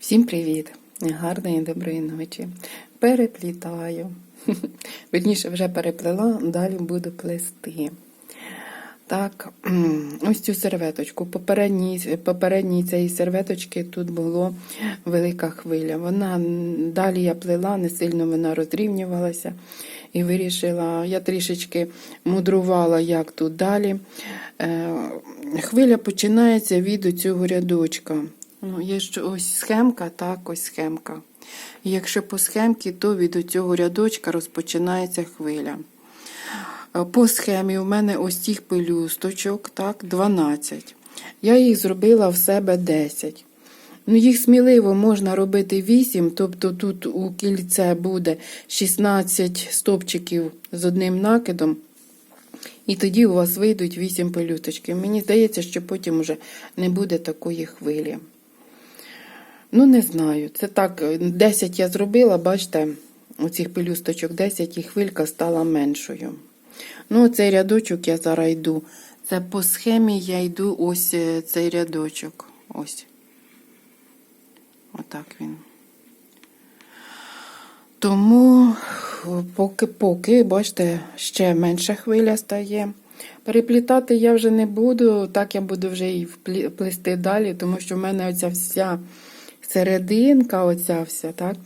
Всім привіт! Гарної доброї ночі. Переплітаю. Верніше вже переплела, далі буду плести. Так, ось цю серветочку. Попередній, попередній цієї серветочки тут було велика хвиля. Вона далі я плела, не сильно вона розрівнювалася. І вирішила, я трішечки мудрувала, як тут далі. Е, Хвиля починається від цього рядочка. Ну, Є ж ось схемка, так, ось схемка. І якщо по схемці, то від цього рядочка розпочинається хвиля. Е, По схемі у мене ось цих пелюсточок, так, 12. Я їх зробила в себе 10. Ну, їх сміливо можна робити 8, тобто тут у кільце буде 16 стопчиків з одним накидом. І тоді у вас вийдуть 8 пелюсточків. Мені здається, що потім вже не буде такої хвилі. Ну, не знаю. Це так, 10 я зробила, бачите, оцих пелюсточок 10 і хвилька стала меншою. Ну, цей рядочок я зараз йду. Це по схемі я йду ось е, цей рядочок. Ось. Отак він. Тому, поки, поки, бачите, ще менша хвиля стає. Переплітати я вже не буду, так я буду вже і плести далі, тому що в мене оця вся серединка, оця вся, так,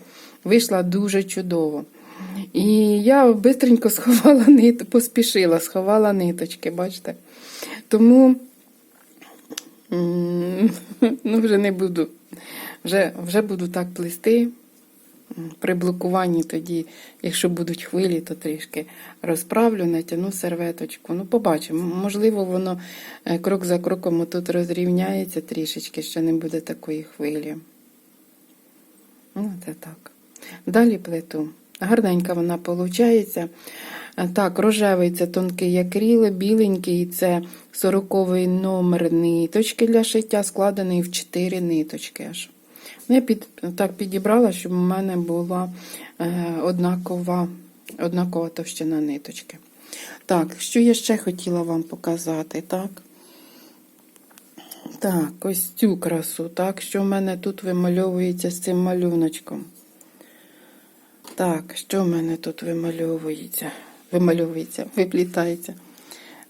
вийшла дуже чудово. І я швидко сховала нит, поспішила, сховала ниточки, бачите. Тому ну, вже не буду. Вже, вже буду так плести. При блокуванні тоді, якщо будуть хвилі, то трішки розправлю, натягну серветочку. Ну, побачимо. Можливо, воно е, крок за кроком тут розрівняється трішечки, що не буде такої хвилі. Ну, це так. Далі плиту. Гарненька вона виходить. Так, рожевий це тонкий акріл, біленький це 40-й номер ниточки для шиття, складений в 4 ниточки аж. Ну, Я під, так підібрала, щоб у мене була е, однакова, однакова товщина ниточки. Так, що я ще хотіла вам показати, так? Так, ось цю красу, так, що в мене тут вимальовується з цим малюночком. Так, що в мене тут вимальовується? Вимальовується, виплітається.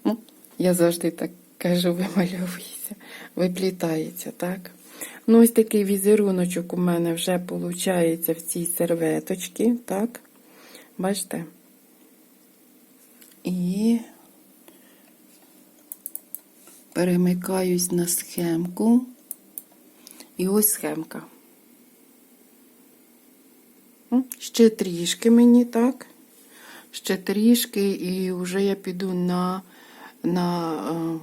Ну, я завжди так кажу, вимальовується, виплітається, так? Ну, ось такий візеруночок у мене вже виходить в цій серветочці, так? Бачите? І перемикаюсь на схемку. І ось схемка. Ще трішки мені, так? Ще трішки, і вже я піду на, на, е,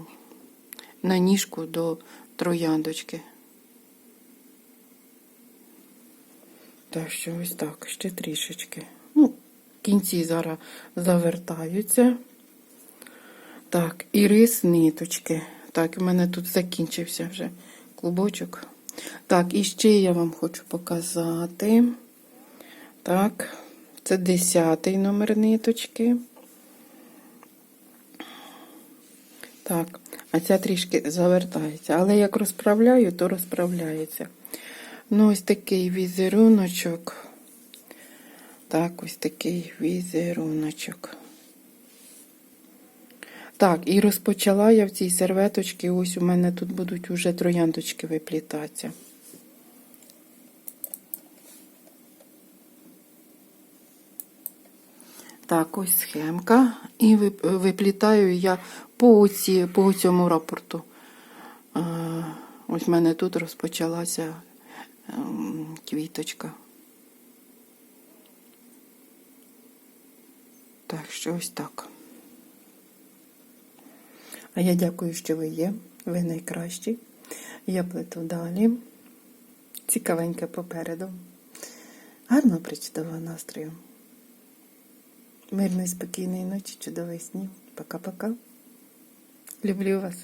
на ніжку до трояндочки. Так що ось так, ще трішечки. Ну, кінці зараз завертаються. Так, і рис ниточки. Так, у мене тут закінчився вже клубочок. Так, і ще я вам хочу показати. Так, це 10 номер ниточки. Так, а ця трішки завертається. Але як розправляю, то розправляється. Ну, ось такий візеруночок. Так, ось такий візеруночок. Так, і розпочала я в цій серветочці, ось у мене тут будуть уже трояндочки виплітатися. Так, ось схемка. І виплітаю я по, оці, по цьому рапорту. Ось в мене тут розпочалася ем, квіточка. Так, що ось так. А я дякую, що ви є. Ви найкращі. Я плету далі. Цікавеньке попереду. Гарного причудового настрою. Мирної, спокійної ночі, чудових снів. Пока-пока. Люблю вас.